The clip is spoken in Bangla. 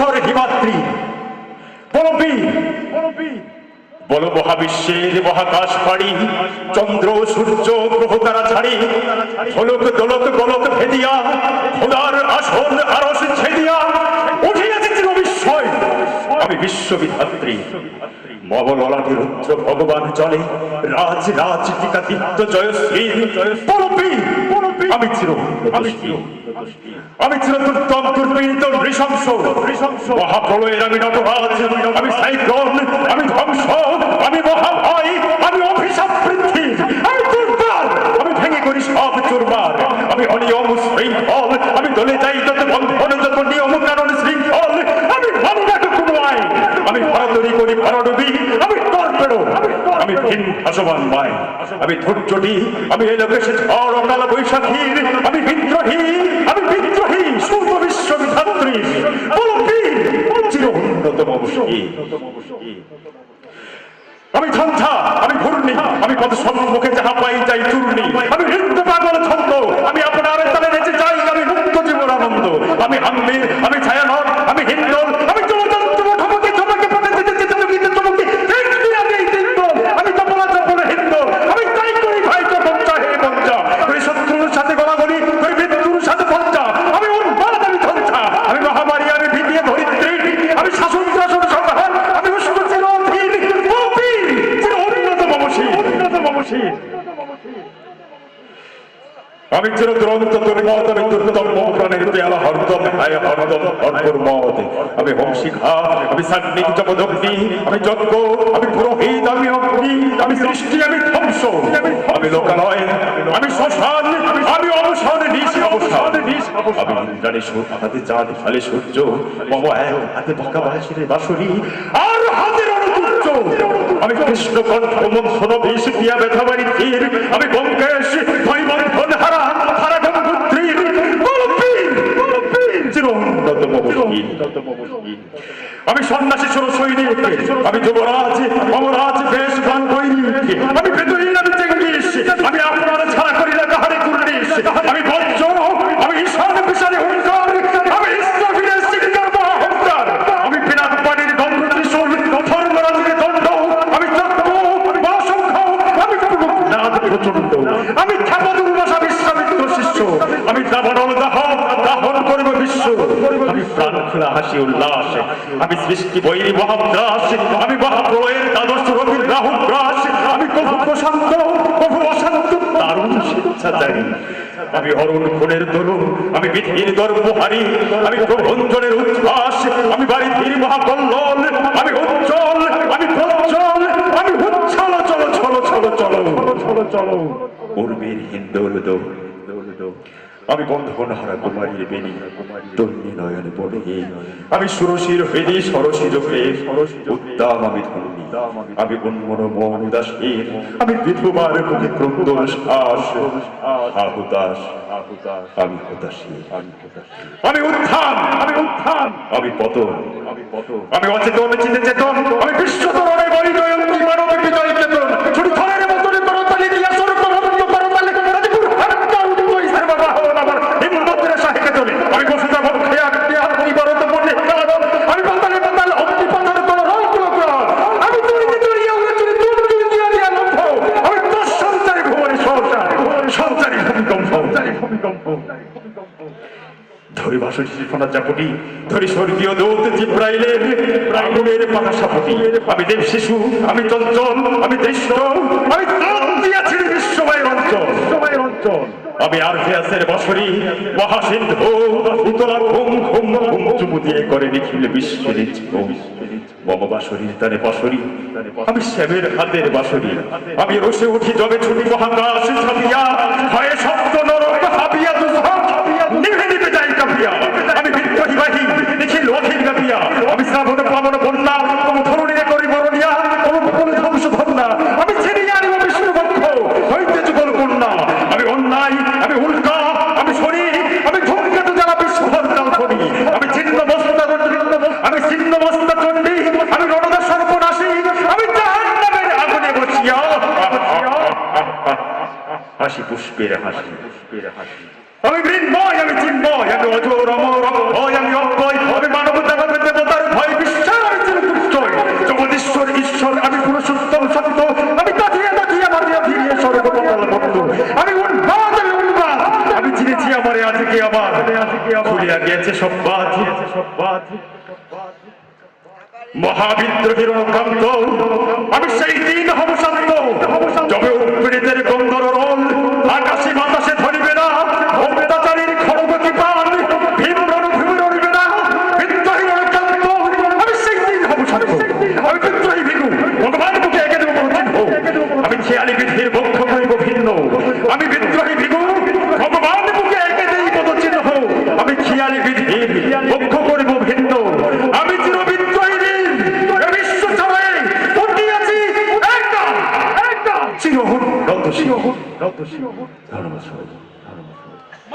শিখর হিমাদ্রি। বলবি বল মহাবিশ্বের মহাকাশ পাড়ি, চন্দ্র, সূর্য, গ্রহ তারা ছাড়ি ধলক দলক, গলক ভেদিয়া, খোদার আসন আরস ছেদিয়া, উঠিয়াছে চির বিস্ময় আমি বিশ্ববিধাত্রী। মবললাটি রুদ্র ভগবান চলে, রাজ রাজ, টিকাদিত্য, জয়শ্রী। পরপি আমি চির আমি চির। আমি চির দুর্দম দুর্বিনীত নৃশংস। মহাপ্রলয়ের আমি নটরাজ আমি সাইক্লোন আমি ভিন ভাসমান মায়। আমি ধৈর্যটি আমি এলোকেশে ঝড় অকাল বৈশাখীর। আমি বিদ্রোহী আমি বিদ্রোহী সূর্য বিশ্ববিধাত্রী। বলবীর চির উন্নতম আমি ঝঞ্ঝা, আমি ঘূর্ণি, আমি কত সম্মুখে যাহা পাই যাই চূর্ণি। আমি নৃত্য পাগল ছন্দ, আমি আপনার তালে নেচে যাই, আমি মুক্ত জীবন আনন্দ আমি আম্বির, আমি ছায়ানট, আমি হিন্দল দুর্মত আমি দুর্দম প্রাণের পেয়ালা হরদম, হায় হরদম হরপুর মত আমি হোমশিখা আমি সাগ্নিক জপদগ্নি আমি যজ্ঞ, আমি পুরোহিত, আমি অগ্নি, আমি সৃষ্টি, আমি ধ্বংস। আমি লোকালয়, আমি শ্মশান, আমি অবসান নিশ আমি ইন্দ্রাণী সুর হাতে চাঁদ হালে সূর্য, মম এক হাতে বাঁকা বাঁশিরে বাঁশরি, আর অনুতুচ্চ আমি কৃষ্ণ কণ্ঠ মন্থন বিষ দিয়া ব্যথা বাড়ি ধীর আমি গঙ্গেশ ভয় বন্ধন হারা হারা গঙ্গোত্রীর কলপীর কলপীর চির আমি সন্ন্যাসী সুর সৈনিক। আমি যুবরাজ, অমরাজ, বেশ গান গৈরিক আমি বেদুইন আমি চেঙ্গিস আমি আপনার ছাড়া করি না কাহারে কুর্নিশ। আমি বজ্র, আমি ঈশান বিশালে হুঙ্কার আমি বিরাট পানির দণ্ড আমি আমি আমি খ্যাপা দুর্বাসা বিশ্বামিত্র শিষ্য। আমি দাবানল হাসি উল্লাস আমি সৃষ্টি বৈরী মহাগ্রাস আমি মহাপ্রয়ের দ্বাদশ রবির রাহু গ্রাস আমি কভু প্রশান্ত কভু অশান্ত দারুণ স্বেচ্ছাচারী আমি অরুণ খুনের তরুণ আমি বিধির গর্বহারী আমি প্রভঞ্জনের উচ্ছ্বাস আমি বাড়ির মহাকল্লোল আমি উজ্জ্বল আমি প্রজ্জ্বল আমি উচ্ছল চলো চলো চলো চলো চলো চলো উর্বীর হিন্দোল দো আমি বন্ধন হারা কুমারীর বেনি তন্নি নয়ন পড়ে আমি সুরশির হৃদি সরসির প্রেম উদ্দাম আমি ধন্যী আমি উন্মন মন উদাসীন, আমি বিধবার বুকে ক্রন্দন শ্বাস আহুদাস আমি হতাশী আমি উত্থান আমি উত্থান। আমি পতন। আমি পতন আমি অচেতন চিন্তে চেতন ভূমিকম্প ধরি ভাষণ শিল্পনা চাপটি ধরি স্বর্গীয় দৌত জিব্রাইলের, আগুনের পাতা সাপটি আমি দেব শিশু, আমি চঞ্চল, আমি দৃষ্ট, আমি ত্রাণ দিয়াছি অঞ্চল বিশ্বময় অঞ্চল আমি আর্থিয়াসের বসরি মহাসিন্ধু উতলা ঘুম ঘুম ঘুম, চুমু দিয়ে করে নিখিল বিশ্বের মম বাসরির তারে বাসরি আমি শ্যামের হাতের বাসরি আমি রসে উঠি জবে ছুটি মহাকাশ ছাপিয়া ভয়ে শব্দ নরক হাবিয়া দুঃখ হাসি পুষ্পের হাসি। পুষ্পের হাসি আমি বৃন্ময় আমি চিন্ময় আমি অজর অমর অভয় আমি অক্ষয় আমি মানবতা আমি দেবতার ভয় বিশ্বাস আমি চিরপুষ্টয় জগদীশ্বর ঈশ্বর আমি পুরুষোত্তম সত্য আমি কাঁথিয়া কাঁথিয়া মাথিয়া ফিরিয়ে সর্বপতাল ভক্ত। আমি উন্মাদ আমি উন্মাদ আমি চিনেছি আমার আজকে আবার। খুলিয়া গেছে সব বাধ। সব বাধ। মহাবিদ্রোহীর অনুক্রান্ত আমি সেই দিন হব শান্ত। যবে উৎপীড়িতের গন্ধর রোল আকাশে বাতাসে ধরিবে না, অত্যাচারীর খড়গতি পান? আমি সেই দিন হব খেয়ালি বিধির বক্ষ 年頼むそうです。頼むそうです。